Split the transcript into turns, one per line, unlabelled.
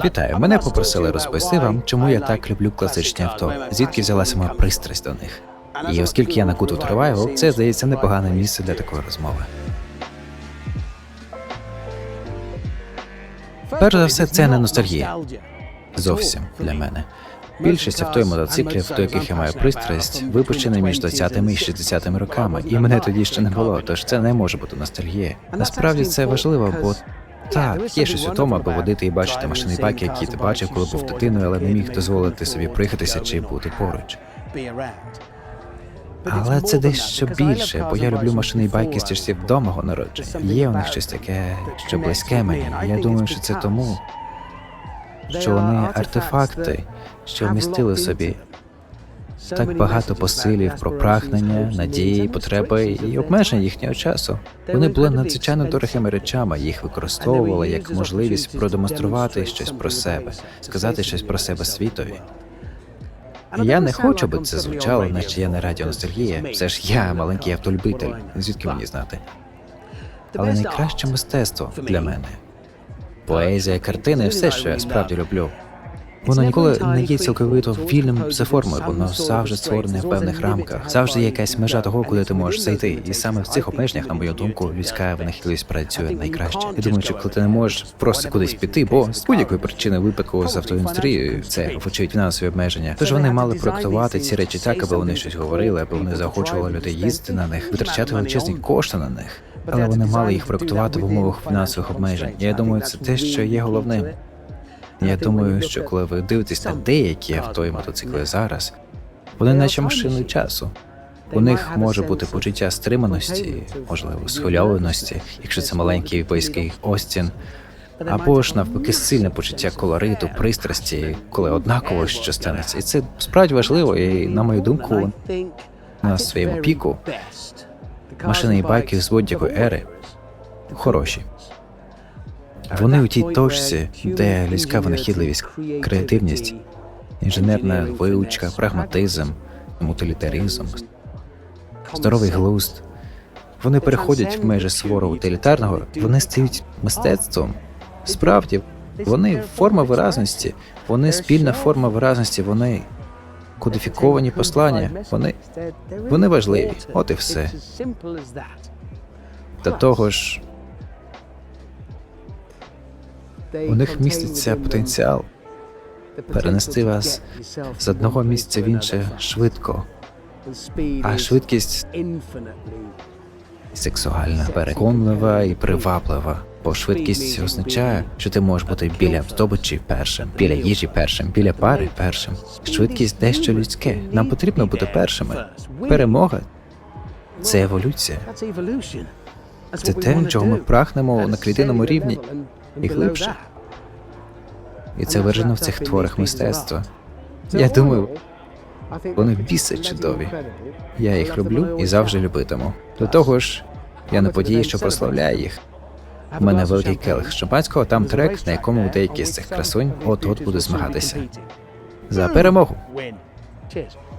Вітаю, мене попросили розповісти вам, чому я так люблю класичні авто, звідки взялася моя пристрасть до них. І оскільки я на куту Тревайвел, це здається непогане місце для такої розмови.
Перш за все, це не ностальгія.
Зовсім для мене. Більшість авто і мотоциклів, до яких я маю пристрасть, випущені між 20-ми і 60-ми роками, і мене тоді ще не було, тож це не може бути ностальгія. Насправді це важливо, бо так, є щось у тому, аби водити і бачити машини байки, які ти бачив, коли був дитиною, але не міг дозволити собі приїхатися чи бути поруч. Але це дещо більше, бо я люблю машини і байки з часів до мого народження. Є у них щось таке, що близьке мені. Я думаю, що це тому, що вони артефакти, що вмістили собі так багато посилів про прагнення, надії, потреби і обмежень їхнього часу. Вони були надзвичайно дорогими речами, їх використовували як можливість продемонструвати щось про себе, сказати щось про себе світові. Я не хочу, аби це звучало, наче я не радіо ностальгія. Все ж я маленький автолюбитель. Звідки мені знати? Але найкраще мистецтво для мене. Поезія, картини, все, що я справді люблю. Воно ніколи не є цілковито вільним за формою, воно завжди створене в певних рамках. Завжди є якась межа того, куди ти можеш зайти. І саме в цих обмеженнях, на мою думку, людська винахідливість працює найкраще. Я думаю, що коли ти не можеш просто кудись піти, бо з будь-якої причини випадку з автоіндустрією це вочевидь фінансові обмеження. Тож вони мали проектувати ці речі так, аби вони щось говорили, аби вони заохочували людей їздити на них, витрачати величезні кошти на них. Але вони мали їх проектувати в умовах фінансових обмежень. Я думаю, це те, що є головним. Я думаю, що коли ви дивитесь на деякі авто і мотоцикли зараз, вони наче машини часу. У них може бути почуття стриманості, можливо, схвильованості, якщо це маленький близький Остін, або ж навпаки сильне почуття колориту, пристрасті, коли однаково що станеться. І це справді важливо, і на мою думку, на своєму піку машини і байки з будь-якої ери хороші. Вони у тій точці, де людська винахідливість, креативність, інженерна виучка, прагматизм, утилітаризм, здоровий глузд. Вони переходять в межі суворо утилітарного, вони стають мистецтвом. Справді, вони форма виразності, вони спільна форма виразності, вони кодифіковані послання, вони, вони важливі. От і все. До того ж, у них міститься потенціал перенести вас з одного місця в інше швидко, а швидкість сексуальна, переконлива і приваблива. Бо швидкість означає, що ти можеш бути біля здобичі першим, біля їжі першим, біля пари першим. Швидкість дещо людське. Нам потрібно бути першими. Перемога це еволюція.
Це те, чого ми прагнемо на клітинному рівні і глибше.
І це виражено в цих творах мистецтва. Я думаю, вони біси чудові. Я їх люблю і завжди любитиму. До того ж, я на події, що прославляє їх. У мене великий келих шампанського, там трек, на якому деякі з цих красунь от-от буде змагатися. За перемогу!
Cheers.